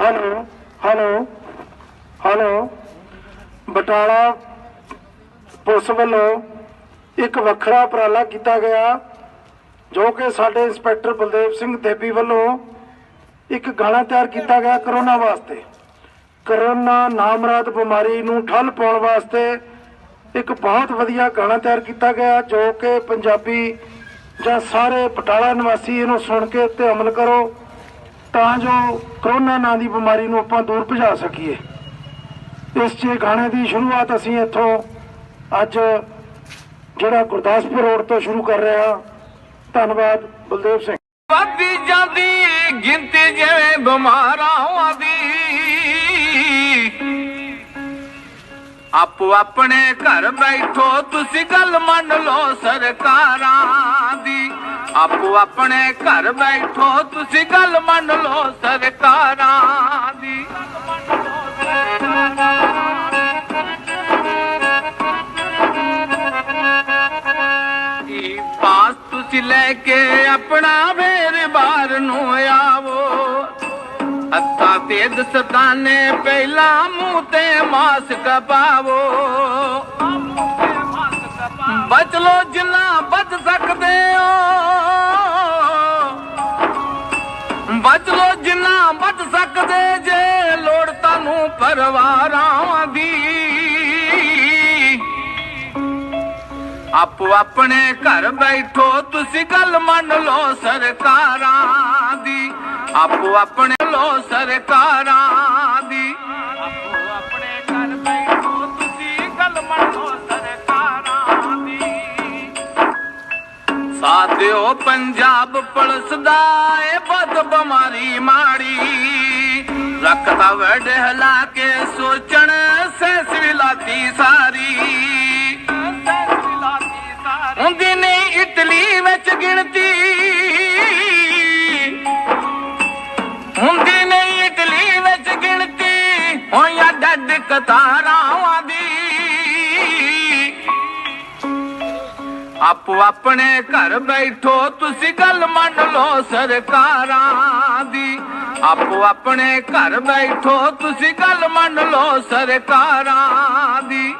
Hello hello hello Batala police ਵੱਲੋਂ ਇੱਕ ਵੱਖਰਾ ਉਪਰਾਲਾ ਕੀਤਾ ਗਿਆ, ਜੋ ਕਿ ਸਾਡੇ ਇੰਸਪੈਕਟਰ ਬਲਦੇਵ ਸਿੰਘ ਦੇਬੀ ਵੱਲੋਂ ਇੱਕ ਗਾਣਾ ਤਿਆਰ ਕੀਤਾ ਗਿਆ ਕਰੋਨਾ ਵਾਸਤੇ। ਕਰੋਨਾ ਨਾਮਰਾਦ ਬਿਮਾਰੀ ਨੂੰ ਠੱਲ ਪਾਉਣ ਵਾਸਤੇ ਇੱਕ ਬਹੁਤ ਵਧੀਆ ਗਾਣਾ ਤਿਆਰ ਕੀਤਾ ਗਿਆ, ਜੋ ਕਿ ਪੰਜਾਬੀ ਜਾਂ ਸਾਰੇ ਬਟਾਲਾ ਨਿਵਾਸੀ ਇਹਨੂੰ ਸੁਣ ਕੇ ਉੱਤੇ ਅਮਲ ਕਰੋ। ਤਾਂ ਜੋ ਕਰੋਨਾ ਨਾਂ ਦੀ ਬਿਮਾਰੀ ਨੂੰ ਆਪਾਂ ਦੂਰ ਭਜਾ ਸਕੀਏ। ਇਸ 'ਚ ਗਾਣੇ ਦੀ ਸ਼ੁਰੂਆਤ ਅਸੀਂ ਇੱਥੋਂ ਅੱਜ ਜਿਹੜਾ ਗੁਰਦਾਸਪੁਰ ਰੋਡ ਤੋਂ ਸ਼ੁਰੂ ਕਰ ਰਹੇ ਹਾਂ। ਧੰਨਵਾਦ, ਬਲਦੇਵ ਸਿੰਘ। ਵੱਧਦੀ ਜਾਂਦੀ ਗਿਣਤੀ ਜਿਵੇਂ ਬਿਮਾਰਾਂ ਦੀ। ਆਪੋ ਆਪਣੇ ਘਰ ਬੈਠੋ, ਤੁਸੀਂ ਗੱਲ ਮੰਨ ਲਓ ਸਰਕਾਰਾਂ ਦੀ। ਆਪੋ ਆਪਣੇ ਘਰ ਬੈਠੋ, ਤੁਸੀਂ ਗੱਲ ਮੰਨ ਲਓ ਸਰਕਾਰਾਂ ਦੀ। ਪਾਸ ਤੁਸੀਂ ਲੈ ਕੇ ਆਪਣਾ ਫੇਰ ਬਾਹਰ ਨੂੰ ਆਵੋ। ਅੱਤਾ ਤੇ ਦਸਤਾਨੇ ਪਹਿਲਾਂ ਮੂੰਹ ਤੇ ਮਾਸਕ ਪਾਵੋ। ਬਚ ਲੋ ਜਿੰਨਾ ਬਚ ਸਕਦੇ ਹੋ। ਬਚ ਲੋ ਜਿੰਨਾ ਬਚ ਸਕਦੇ ਜੇ ਲੋੜ ਤੁਹਾਨੂੰ ਪਰਿਵਾਰਾਂ ਦੀ। ਆਪੋ ਆਪਣੇ ਘਰ ਬੈਠੋ, ਤੁਸੀਂ ਗੱਲ ਮੰਨ ਲਓ ਸਰਕਾਰਾਂ ਦੀ। ਆਪੋ ਆਪਣੇ ਲੋ ਸਰਕਾਰਾਂ ਸਾਥਿਓ ਪੰਜਾਬ ਪੁਲਿਸ ਦਾ ਏ ਬਦ ਬਿਮਾਰੀ ਮਾੜੀ। ਰੱਖਦਾ ਵੜ ਹਲਾ ਕੇ ਸੋਚਣ ਸੈਸਵਿਲਾਤੀ ਸਾਰੀ। ਹੁੰਦੀ ਨਹੀਂ ਇਟਲੀ ਵਿੱਚ ਗਿਣਤੀ। ਹੁੰਦੀ ਨਹੀਂ ਇਟਲੀ ਵਿੱਚ ਗਿਣਤੀ। ਹੋਇਆ ਡੱਡ ਕਤਾਰਾਂ ਆਪੋ ਆਪਣੇ ਘਰ ਬੈਠੋ, ਤੁਸੀਂ ਗੱਲ ਮੰਨ ਲਓ ਸਰਕਾਰਾਂ ਦੀ। ਆਪੋ ਆਪਣੇ ਘਰ ਬੈਠੋ, ਤੁਸੀਂ ਗੱਲ ਮੰਨ ਲਓ ਸਰਕਾਰਾਂ ਦੀ।